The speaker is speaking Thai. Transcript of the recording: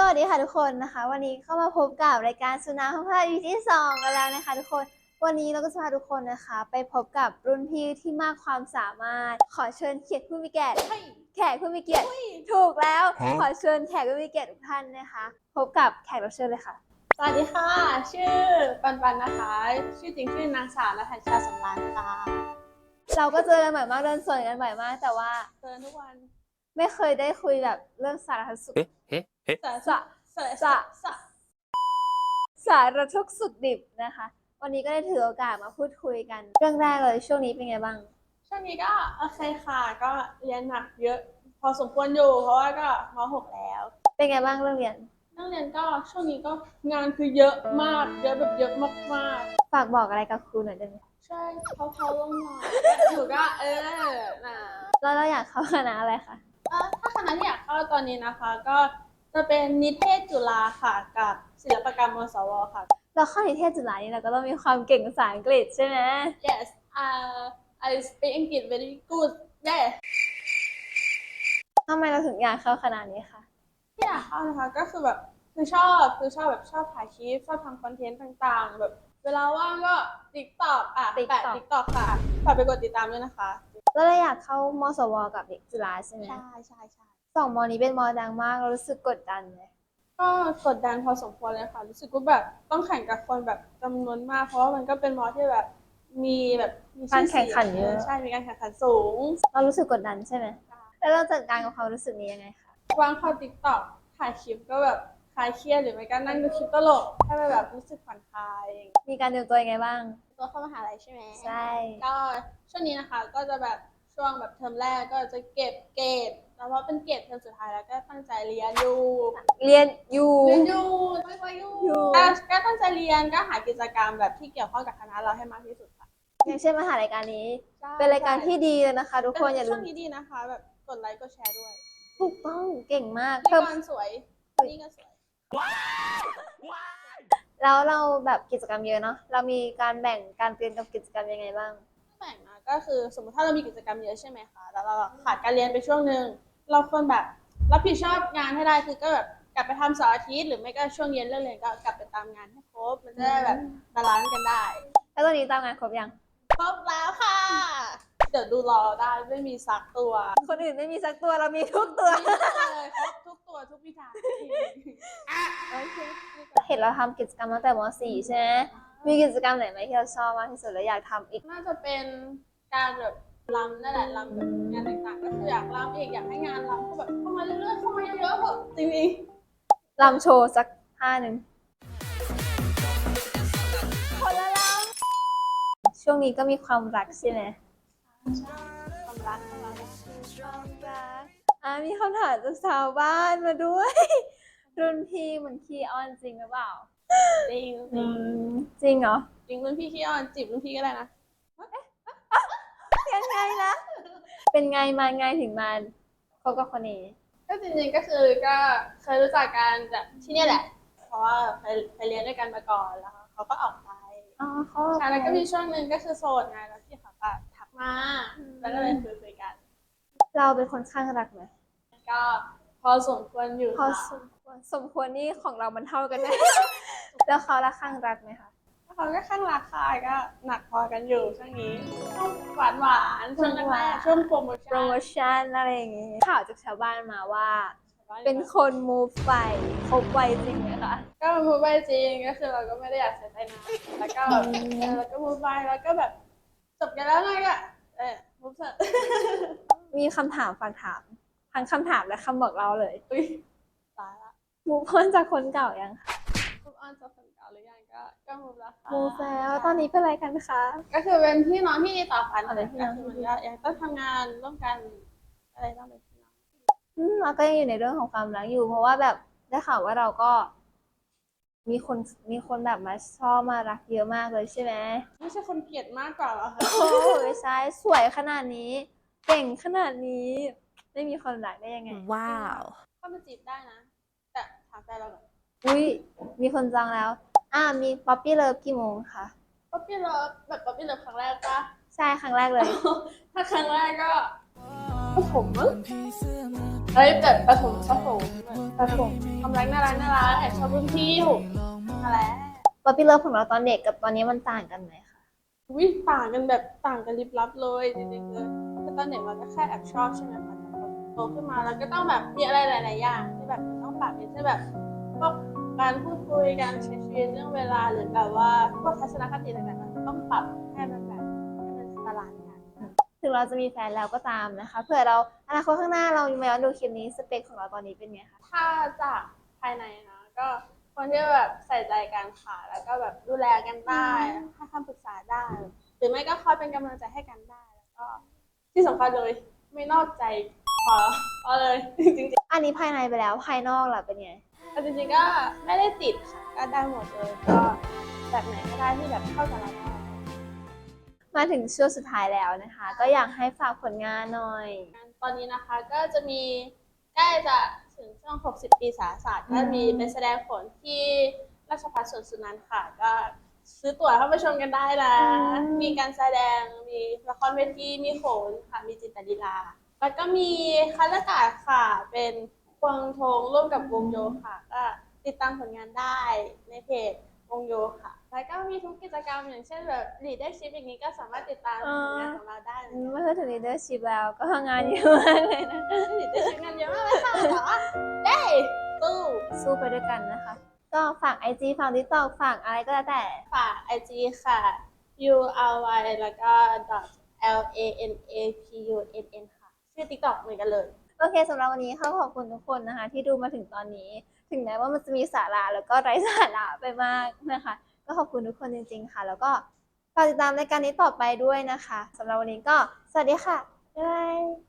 สวัสดีค่ะทุกคนนะคะ วันนี้เข้ามาพบกับรายการสุนาพพาอีที่สองกันแล้วนะคะทุกคนวันนี้เราก็จะพาทุกคนนะคะ ไปพบกับรุ่นพี่ที่มากความสามารถ ขอเชิญเขียรติผู้มีเกียรติแขกผู้มีเกียรติถูกแล้วฮะขอเชิญแขกผู้มีเกียรติทุกท่านนะคะ พบกับแขกรับเชิญเลยค่ะ สวัสดีค่ะ ชื่อปันปันนะคะ ชื่อจริงชื่อนางสาวนัทชาสำรานค่ะเราก็เจอกันบ่อยมากเดินสวนกันบ่อยมาก แต่ว่าเจอทุกวันไม่เคยได้คุยแบบเรื่องสารสุข ฮ้สาสะสาสะสะสาระทุกสุดดิบนะคะ วันนี้ก็ได้ถือโอกาสมาพูดคุยกัน เรื่องแรกเลยช่วงนี้เป็นไงบ้าง ช่วงนี้ก็โอเคค่ะก็เรียนหนักเยอะ พอสมควรอยู่เพราะว่าก็ม .6 แล้ว เป็นไงบ้างเรื่องเรียน เรื่องเรียนก็ช่วงนี้ก็งานคือเยอะมากเยอะแบบเยอะมากๆฝากบอกอะไรกับครูหน่อยได้ไหมใช่เขาเขาลงหน่อยู่ก็เออนะ แล้วเราอยากเข้าคณะอะไรคะ เอ่อถ้าคณะที่อยากเข้าตอนนี้นะคะ ก็ จะเป็นนิเทศจุฬาค่ะ กับศิลปกรรมมสวค่ะ เราเข้านิเทศจุฬานี่เราก็ต้องมีความเก่งภาษาอังกฤษใช่ไหม Yes, uh, I speak English very good. Yeah. ทำไมเราถึงอยากเข้าคณะนี้คะที่อยากเข้านะคะก็คือแบบคือชอบคือชอบแบบชอบถ่ายคลิปชอบทำคอนเทนต์ต่างๆ แบบ เวลาว่างก็ TikTok อะแปะ TikTok ค่ะฝากไปกดติดตามด้วยนะคะ แล้วเราอยากเข้ามสวกับเด็กจุฬาใช่ไหมใช่ใช่ใช่ส องมอนี้เป็นมอดังมากเรารู้สึกกดดันไหมก็กดดันพอสมควรเลยค่ะ รู้สึกว่าแบบต้องแข่งกับคนแบบจำนวนมาก เพราะว่ามันก็เป็นมอที่แบบมีแบบมีการชื่อแข่งขันเยอะใช่มีการแข่งขันสูง เรารู้สึกกดดันใช่ไหมแล้วเราจัดการกับความรู้สึกนี้ยังไงคะวางเข้า TikTok ถ่ายคลิปก็แบบคลายเครียดหรือไม่ก็นั่งดูคลิปตลกให้มันแบบรู้สึกผ่อนคลาย มีการเตรียมตัวยังไงบ้าง ตัวเข้ามหาลัยใช่ไหมใช่ก็ช่วงนี้นะคะก็จะแบบช่วงแบบเทอมแรกก็จะเก็บเกรด แล้วพอเป็นเกรดเทอมสุดท้ายแล้วก็ตั้งใจเรียนอยู่เรียนอยู่ เรียนอยู่ตั้งใจอยู่อยู่ก็ก็ตั้งใจเรียนก็หากิจกรรมแบบที่เกี่ยวข้องกับคณะเราให้มากที่สุดค่ะอย่างเช่นมหารายการนี้ใช่เป็นรายการที่ดีเลยนะคะ ทุกคนอย่าลืช่วมงนี้ดีนะคะ แบบกดไลค์กดแชร์ด้วยถูกต้องเก่งมากนี่เพิ่มก็สวยนี่ก็สวย แล้วเราแบบกิจกรรมเยอะเนาะเรามีการแบ่งการเรียนกับกิจกรรมยังไงบ้าง แบ่งนะก็คือสมมติถ้าเรามีกิจกรรมเยอะใช่ไหมคะแล้วเราขาดการเรียนไปช่วงหนึ่ง เราควรแบบรับผิดชอบงานให้ได้คือก็แบบกลับไปทำเสาร์อาทิตย์หรือไม่ก็ช่วงเย็นเลิกเรียนก็กลับไปตามงานให้ครบ มันจะได้แบบบาลานซ์กันได้แล้วตอนนี้ตามงานครบยัง ครบแล้วค่ะ เดี๋ยวดูรอได้ไม่มีซักตัวคนอื่นไม่มีสักตัวเรามีทุกตัว เลยครบทุกตัวทุกวิชาโอเค เห็นเราทำกิจกรรมตั้งแต่ม .4 ใช่ไหมมีกิจกรรมไหนไหมที่เราชอบมากที่สุดแล้วอยากทำอีก น่าจะเป็นการแบบ รำนั่นแหละรำแบบงานต่างๆก็คืออยากรำอีกอยากให้งานรำก็แบบเข้ามาเรื่อยๆเข้ามาเยอะๆเถอะจริงๆลำโชว์สักท่าหนึ่งคนละลำช่วงนี้ก็มีความรักใช่ไหมความรักของเราความรักอ่ามีคำถามจากชาวบ้านมาด้วย รุ่นพี่มันขี้อ้อนจริงหรือเปล่าจริงอืมจริงเหรอ จริงรุ่นพี่ขี้อ้อนจีบรุ่นพี่ก็ได้นะยัง ไงนะ เป็นไงมาไงถึงมาคบกับคนนี้ ก็จริงๆก็คือก็เคยรู้จักกันจากที่เนี่ยแหละ เพราะว่าไปไปเรียนด้วยกันมาก่อนแล้วเขาก็ออกไปอ๋อเขาใช่แล้วก็มีช่วงหนึ่งก็คือโสดไงแล้วพี่เขาก็ทักมาแล้วก็เลยคุยคุยๆกัน เราเป็นคนข้างรักไหมก็พอสมควรอยู่พอค่ะสมควรสมควรนี่ของเรามันเท่ากันไหมแล้วเขาละข้างรักไหมคะ เขาก็ข้างรักค่ะก็หนักพอกันอยู่ช่วงนี้ช่วงหวานหวานๆช่วงแรกๆช่วงโปรโมโปรชั่นโมชั่นอะไรอย่างงี้ข่าวจากชาวบ้านมาว่า เป็นคนมูฟไฟคบไวจริงไหมคะก็มูฟไปจริงก็คือเราก็ไม่ได้อยากเสียใจนะแล้วก็แบบเออแล้วก็มูฟไปแล้วก็แบบจบกันแล้วไงก็เออมูฟเสร็จมีคำถามฝากถามทั้งคำถามและคำบอกเราเลย อุ้ยตายละมูฟพ้นจากคนเก่ายังคะ มูฟออนจะคนเก่าหรือยังก็ก็มูฟแล้วค่ะมูฟแล้วตอนนี้เป็นอะไรกันคะก็คือเป็นพี่น้องที่ดีต่อกันอ๋อเป็นพี่น้องก็คือมันก็ยังต้องทำงานร่วมกันอะไรต้องเป็นพี่น้องอืมเราก็ยังอยู่ในเรื่องของความรักอยู่ เพราะว่าแบบได้ข่าวว่าเราก็ มีคนมีคนแบบมาชอบมารักเยอะมากเลยใช่ไหมไม่ใช่คนเกลียดมากกว่าเหรอคะโอ้ยใช่สวยขนาดนี้ เก่งขนาดนี้ ไม่มีคนรักได้ยังไง Wow เข้ามาจีบได้นะแต่ถามแฟนเราก่อนอุ้ยมีคนจองแล้ว อ่ามีป๊อปปี้เลิฟกี่โมงคะป๊อปปี้เลิฟแบบป๊อปปี้เลิฟครั้งแรกปะใช่ครั้งแรกเลย ถ้าครั้งแรกก็ก็ผมมั้งเอเฮ้ยเกิดประถมประถมประถมความรักน่ารักน่ารักแอบชอบรุ่นพี่อยู่อะไรป๊อปปี้เลิฟของเราตอนเด็กกับตอนนี้มันต่างกันไหมคะวิต่างกันแบบต่างกันลิบลับเลยจริงๆเลยคือตอนเด็กเราก็แค่แอบชอบใช่ไหมคะแต่พอโตขึ้นมาเราก็ต้องแบบมีอะไรหลาย ๆ อย่างที่แบบต้องปรับอย่างเช่นแบบพวก การพูดคุยการใช้ชีวิตเรื่องเวลาหรือแบบว่าพวกทัศนคติต่างๆมันต้องปรับให้มันแบบให้มันบาลานซ์กันถึงเราจะมีแฟนแล้วก็ตามนะคะเผื่อเราอนาคตข้างหน้าเรามาย้อนดูคลิปนี้สเปคของเราตอนนี้เป็นไงคะถ้าจากภายในนะก็คนที่แบบใส่ใจกันค่ะแล้วก็แบบดูแลกันได้ให้คำปรึกษาได้ หรือไม่ก็คอยเป็นกำลังใจให้กันได้แล้วก็ที่สำคัญเลยไม่นอกใจพอพอเลยจริงอันนี้ภายในไปแล้วภายนอกล่ะเป็นไงๆ แต่จริงๆก็ไม่ได้ติดค่ะก็ได้หมดเลยก็แบบไหนก็ได้ที่แบบเข้ากับเราได้มาถึงช่วงสุดท้ายแล้วนะคะ ก็อยากให้ฝากผลงานหน่อย ตอนนี้นะคะก็จะมีใกล้จะถึงช่วง 60 ปีสาศาสตร์ก็มีเป็นแสดงผลที่ราชภัฏสวนสุนันท์ค่ะ ก็ซื้อตั๋วเข้าไปชมกันได้นะอืมมีการแสดง มีละครเวที มีโขนค่ะ มีจิตรลีลา แล้วก็มีคารากาศค่ะ เป็น ควงทงร่วมกับวงโยค่ะก็ติดตามผลงานได้ในเพจวงโยค่ะ แล้วก็มีทุกกิจกรรมอย่างเช่นแบบ leadership อย่างนี้ก็สามารถติดตามผลงานของเราได้เลยเมื่อถึง leadership แล้วก็งานเยอะมากเลยนะเดี๋ยวใช้งานเยอะมากเลยค่ะแต่ว่าเด้ตู้สู้ไปด้วยกันนะคะ ก็ฝาก IG ฝาก TikTok ฝากอะไรก็แล้วแต่ฝาก IG ค่ะ U R Y แล้วก็ dot L A N A P U N N ค่ะ ชื่อ TikTok เหมือนกันเลย โอเคสำหรับวันนี้ขาขอบคุณทุกคนนะคะ ที่ดูมาถึงตอนนี้ ถึงแม้ว่ามันจะมีสาระแล้วก็ไร้สาระไปมากนะคะ ก็ขอบคุณทุกคนจริง ๆ ค่ะ แล้วก็ฝากติดตามรายการนี้ต่อไปด้วยนะคะสำหรับวันนี้ก็สวัสดีค่ะบ๊ายบาย